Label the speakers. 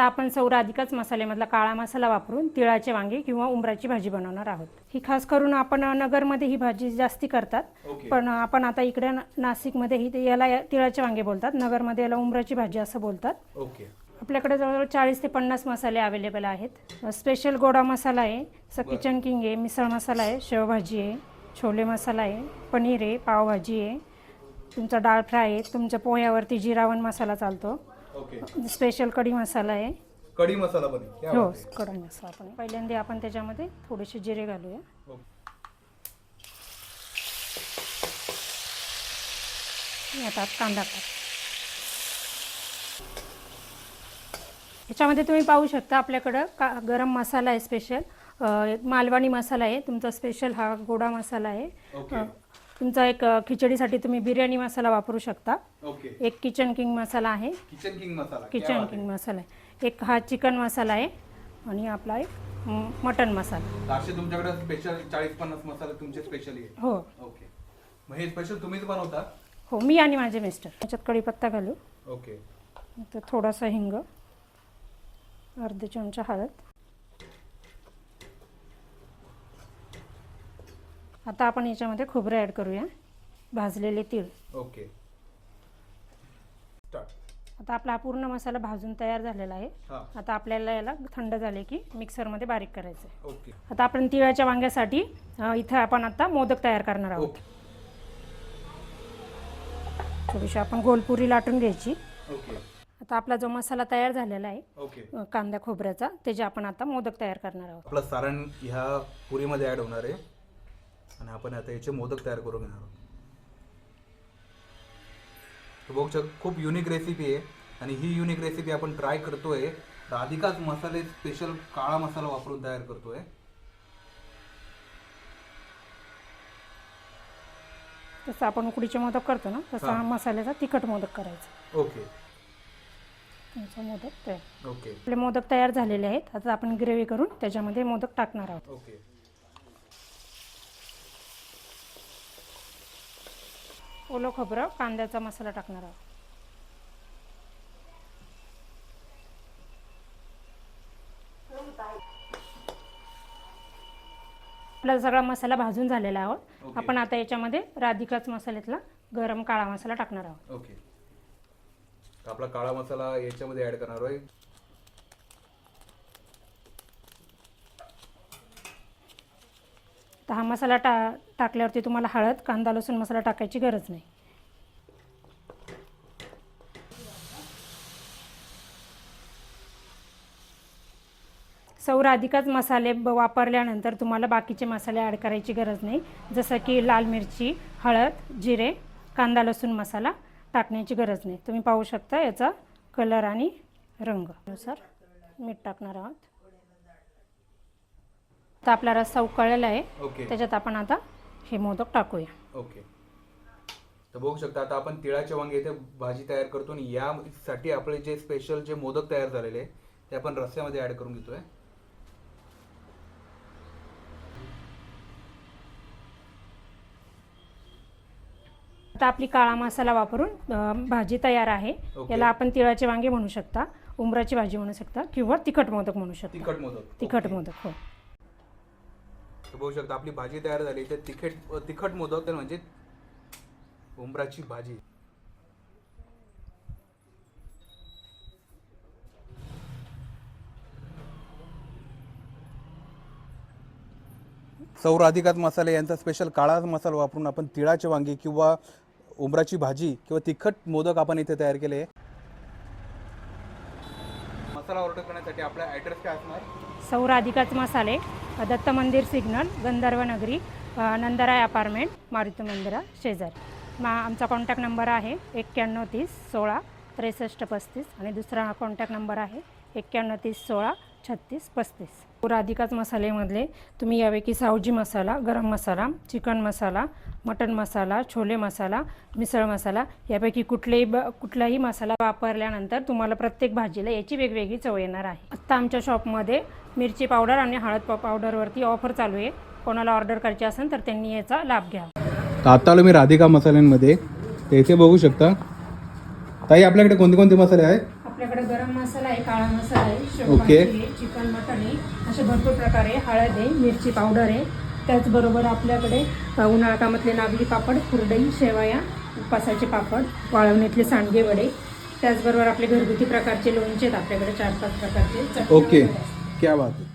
Speaker 1: आता आपण सौराधिकाच मसाल्यामधला काळा मसाला वापरून तिळाचे वांगे किंवा उंबराची भाजी बनवणार आहोत. ही खास करून आपण नगरमध्ये ही भाजी जास्ती करतात. पण आपण आता इकडे नाशिकमध्ये ही ते याला तिळाचे वांगे बोलतात. नगरमध्ये याला उंबराची भाजी असं बोलतात. आपल्याकडे जवळजवळ चाळीस ते पन्नास मसाले अवेलेबल आहेत. स्पेशल गोडा मसाला आहे स किचन किंग आहे मिसळ मसाला आहे शेवभाजी आहे छोले मसाला आहे पनीर आहे पावभाजी आहे तुमचा डाळ फ्राय आहे तुमच्या पोह्यावरती जिरावण मसाला चालतो.
Speaker 2: ओके.
Speaker 1: स्पेशल कढी मसाला आहे.
Speaker 2: कढी मसाला क्या
Speaker 1: हो
Speaker 2: बात है.
Speaker 1: कढी मसाला पण आहे. पहिल्यांदा आपण त्याच्यामध्ये थोडेसे जिरे घालूया.
Speaker 2: ओके.
Speaker 1: आणि आता कांदा टाक. ह्याच्यामध्ये तुम्ही पाहू शकता आपल्याकडं का गरम मसाला आहे स्पेशल. मालवणी मसाला आहे. तुमचा स्पेशल हा गोडा मसाला आहे.
Speaker 2: ओके.
Speaker 1: अ, तुमचा एक अ, खिचडीसाठी तुम्ही बिर्याणी मसाला वापरू शकता.
Speaker 2: ओके.
Speaker 1: एक किचन किंग मसाला आहे.
Speaker 2: Kitchen king masala. क्या
Speaker 1: किचन
Speaker 2: बात
Speaker 1: किंग मसाला आहे. एक हा चिकन मसाला आहे आणि आपला एक म, मटन मसाला.
Speaker 2: असे तुमच्याकडे स्पेशल चाळीस पन्नास मसाले तुमचे स्पेशली आहे
Speaker 1: हो.
Speaker 2: ओके. मग हे स्पेशल तुम्हीच बनवता?
Speaker 1: हो मी आणि माझे मिस्टर त्याच्यात कढीपत्ता घालू.
Speaker 2: ओके.
Speaker 1: तर थोडासा हिंग अर्धे चमचा हळद. आता आपण याच्यामध्ये खोबरं ॲड करूया. भाजलेले तीळ.
Speaker 2: ओके. स्टार्ट
Speaker 1: आता आपला हा पूर्ण मसाला भाजून तयार झालेला आहे. आता आपल्याला याला थंड झाले की मिक्सरमध्ये बारीक करायचं आहे.
Speaker 2: ओके.
Speaker 1: आता आपण तिळाच्या वांग्यासाठी इथं आपण आता मोदक तयार करणार आहोत.
Speaker 2: ओके.
Speaker 1: थोडीशी आपण गोलपुरी लाटून घ्यायची. आता आपला जो मसाला तयार झालेला आहे कांदा खोबऱ्याचा त्याचे आपण आता मोदक तयार करणार आहोत.
Speaker 2: आपलं सारण ह्या पुरीमध्ये ॲड होणार आहे. आणि आपण आता याचे मोदक तयार करून घेणार आहोत. बघू शक खूप युनिक रेसिपी आहे. आणि ही युनिक रेसिपी आपण ट्राय करतोय. राधिकाच मसाले स्पेशल काळा मसाला वापरून तयार करतोय.
Speaker 1: तसं आपण उकडीचे मोदक करतो ना तसा हा.
Speaker 2: हा.
Speaker 1: मसाल्याचा तिखट मोदक करायचा.
Speaker 2: ओके.
Speaker 1: तुमचा मोदक तयार.
Speaker 2: ओके.
Speaker 1: आपले मोदक तयार झालेले आहेत. आता आपण ग्रेव्ही करून त्याच्यामध्ये मोदक टाकणार आहोत.
Speaker 2: ओके.
Speaker 1: ओलं खोबरं कांद्याचा मसाला टाकणार आहोत. आपला सगळा मसाला भाजून झालेला आहोत. आपण आता याच्यामध्ये राधिकाच मसाल्यातला गरम काळा मसाला टाकणार आहोत.
Speaker 2: ओके. आपला काळा मसाला याच्यामध्ये ॲड करणार आहे
Speaker 1: तर हा मसाला टा टाकल्यावरती तुम्हाला हळद कांदा लसूण मसाला टाकायची गरज नाही. सौर अधिकच मसाले ब- वापरल्यानंतर तुम्हाला बाकीचे मसाले ॲड करायची गरज नाही. जसं की लाल मिरची हळद जिरे कांदा लसूण मसाला टाकण्याची गरज नाही. तुम्ही पाहू शकता याचा कलर आणि रंग. नुसार मीठ टाकणार आहोत. आता आपला रस्सा उकळलेला आहे.
Speaker 2: ओके.
Speaker 1: त्याच्यात आपण आता हे मोदक टाकूया.
Speaker 2: ओके. तर बघू शकता आता आपण तिळाच्या वांगे इथे भाजी तयार करतो आणि यासाठी आपले जे स्पेशल जे मोदक तयार झालेले ते आपण रस्स्यामध्ये ऍड करून घेतोय.
Speaker 1: आता आपली काळा मसाला वापरून अ, भाजी तयार आहे.
Speaker 2: ओके.
Speaker 1: याला आपण तिळाचे वांगे म्हणू शकता उंबराची भाजी म्हणू शकता किंवा तिखट मोदक म्हणू शकता.
Speaker 2: तिखट मोदक.
Speaker 1: तिखट
Speaker 2: ओके.
Speaker 1: मोदक हो.
Speaker 2: तर बघू शकता आपली भाजी तयार झाली. तर तिखट तिखट मोदक तर म्हणजे उंबराची भाजी. सौर अधिकात मसाले यांचा स्पेशल काळा मसाला वापरून आपण तिळाचे वांगी किंवा उंबराची भाजी किंवा तिखट मोदक आपण इथे तयार केले. मसाला ऑर्डर करण्यासाठी आपला ॲड्रेस काय असणार?
Speaker 1: सौर अधिकाच मसाले दत्त मंदिर सिग्नल गंधर्व नगरी नंदराय अपार्टमेंट मारुती मंदिरा शेजारी. मा आमचा कॉन्टॅक्ट नंबर आहे एक्क्याण्णव तीस सोळा त्रेसष्ट पस्तीस आणि दुसरा कॉन्टॅक्ट नंबर आहे एक्क्याण्णव तीस सोळा छत्तीस पस्तीस. राधिकाच मसालेमधले तुम्ही यापैकी सावजी मसाला गरम मसाला चिकन मसाला मटन मसाला छोले मसाला मिसळ मसाला यापैकी कुठलेही ब कुठलाही मसाला वापरल्यानंतर तुम्हाला प्रत्येक भाजीला याची वेगवेगळी चव येणार आहे. आत्ता आमच्या शॉपमध्ये मिरची पावडर आणि हळद पावडरवरती ऑफर चालू आहे. कोणाला ऑर्डर करायची असेल तर त्यांनी याचा लाभ घ्यावा
Speaker 2: आता आलो मी राधिका मसाल्यांमध्ये. इथे बघू शकता. ताई आपल्याकडे कोणते कोणते मसाले
Speaker 1: आहेत? गरम मसाला आहे काळा मसाला आहे. शेवभाजी आहे चिकन मटन आहे. असे भरपूर प्रकार आहे हळद आहे मिरची पावडर आहे. त्याचबरोबर आपल्याकडे अ, उन्हाळा कामातले नागली पापड कुरडई शेवया उपासाचे पापड वाळवणीतले सांडगे वडे. त्याचबरोबर आपले घरगुती प्रकारचे लोणचे आहेत आपल्याकडे चार पाच प्रकारचे
Speaker 2: ओके.
Speaker 1: वगैरे.
Speaker 2: क्या बात है